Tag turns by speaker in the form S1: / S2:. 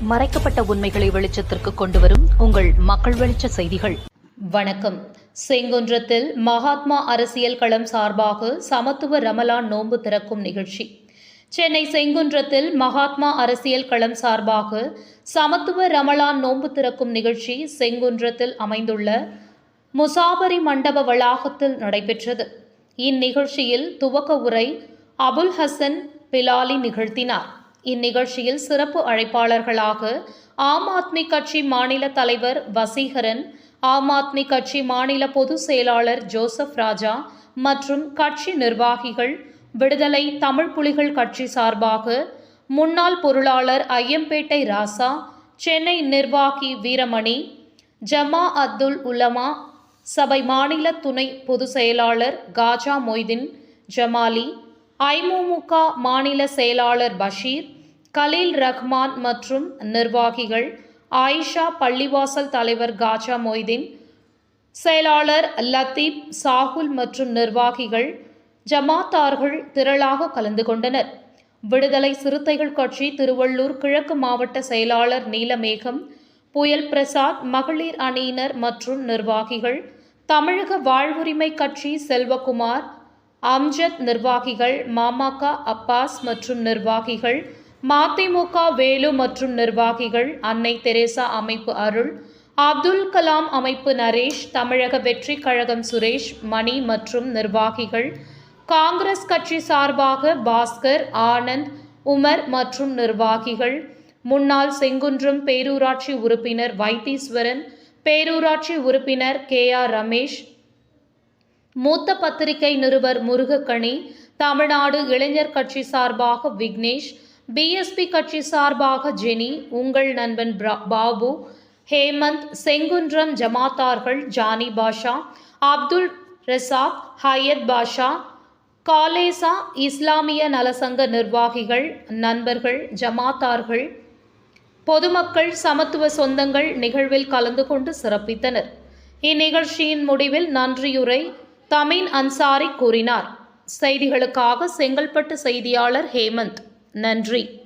S1: மறைக்கப்பட்ட உண்மைகளை வெளிச்சத்திற்கு கொண்டுவரும் உங்கள் மக்கள் வெளிச்ச செய்திகள்.
S2: வணக்கம். செங்குன்றத்தில் மகாத்மா அரசியல் களம் சார்பாக சமத்துவ ரமலான் நோன்பு திறக்கும் நிகழ்ச்சி. சென்னை செங்குன்றத்தில் மகாத்மா அரசியல் களம் சார்பாக சமத்துவ ரமலான் நோன்பு திறக்கும் நிகழ்ச்சி செங்குன்றத்தில் அமைந்துள்ள முசாபரி மண்டப வளாகத்தில் நடைபெற்றது. இந்நிகழ்ச்சியில் துவக்க உரை அபுல் ஹசன் பிலாலி நிகழ்த்தினார். இந்நிகழ்ச்சியில் சிறப்பு அழைப்பாளர்களாக ஆம் ஆத்மி கட்சி மாநில தலைவர் வசீகரன் ஆம் ஆத்மி கட்சி மாநில பொதுச் செயலாளர் ஜோசப் ராஜா மற்றும் கட்சி நிர்வாகிகள் விடுதலை தமிழ் புலிகள் கட்சி சார்பாக முன்னாள் பொருளாளர் ஐயம்பேட்டை ராசா சென்னை நிர்வாகி வீரமணி ஜமா அப்துல் உலமா சபை மாநில துணை பொதுச் செயலாளர் காஜா மொய்தீன் ஜமாலி ஐமுமுக மாநில செயலாளர் பஷீர் கலீல் ரஹ்மான் மற்றும் நிர்வாகிகள் ஆயிஷா பள்ளிவாசல் தலைவர் காஜா மொய்தீன் செயலாளர் லத்தீப் சாகுல் மற்றும் நிர்வாகிகள் ஜமாத்தார்கள் திரளாக கலந்து கொண்டனர். விடுதலை சிறுத்தைகள் கட்சி திருவள்ளூர் கிழக்கு மாவட்ட செயலாளர் நீலமேகம் புயல் பிரசாத் மகளிர் அணியினர் மற்றும் நிர்வாகிகள் தமிழக வாழ்வுரிமை கட்சி செல்வகுமார் அம்ஜத் நிர்வாகிகள் மாமாக்கா அப்பாஸ் மற்றும் நிர்வாகிகள் மதிமுக வேலு மற்றும் நிர்வாகிகள் அன்னை தெரேசா அமைப்பு அருள் அப்துல் கலாம் அமைப்பு நரேஷ் தமிழக வெற்றி கழகம் சுரேஷ் மணி மற்றும் நிர்வாகிகள் காங்கிரஸ் கட்சி சார்பாக பாஸ்கர் ஆனந்த் உமர் மற்றும் நிர்வாகிகள் முன்னாள் செங்குன்றம் பேரூராட்சி உறுப்பினர் வைத்தீஸ்வரன் பேரூராட்சி உறுப்பினர் கே ஆர் ரமேஷ் மூத்த பத்திரிகை நிருபர் முருகக்கணி தமிழ்நாடு இளைஞர் கட்சி சார்பாக விக்னேஷ் பிஎஸ்பி கட்சி சார்பாக ஜெனி உங்கள் நண்பன் பாபு ஹேமந்த் செங்குன்றம் ஜமாத்தார்கள் ஜானி பாஷா அப்துல் ரெசாக் ஹயத் பாஷா காலேசா இஸ்லாமிய நலசங்க நிர்வாகிகள் நண்பர்கள் ஜமாத்தார்கள் பொதுமக்கள் சமத்துவ சொந்தங்கள் நிகழ்வில் கலந்து கொண்டு சிறப்பித்தனர். இந்நிகழ்ச்சியின் முடிவில் நன்றியுரை தமின் அன்சாரி கூறினார். செய்திகளுக்காக செங்கல்பட்டு செய்தியாளர் ஹேமந்த். நன்றி.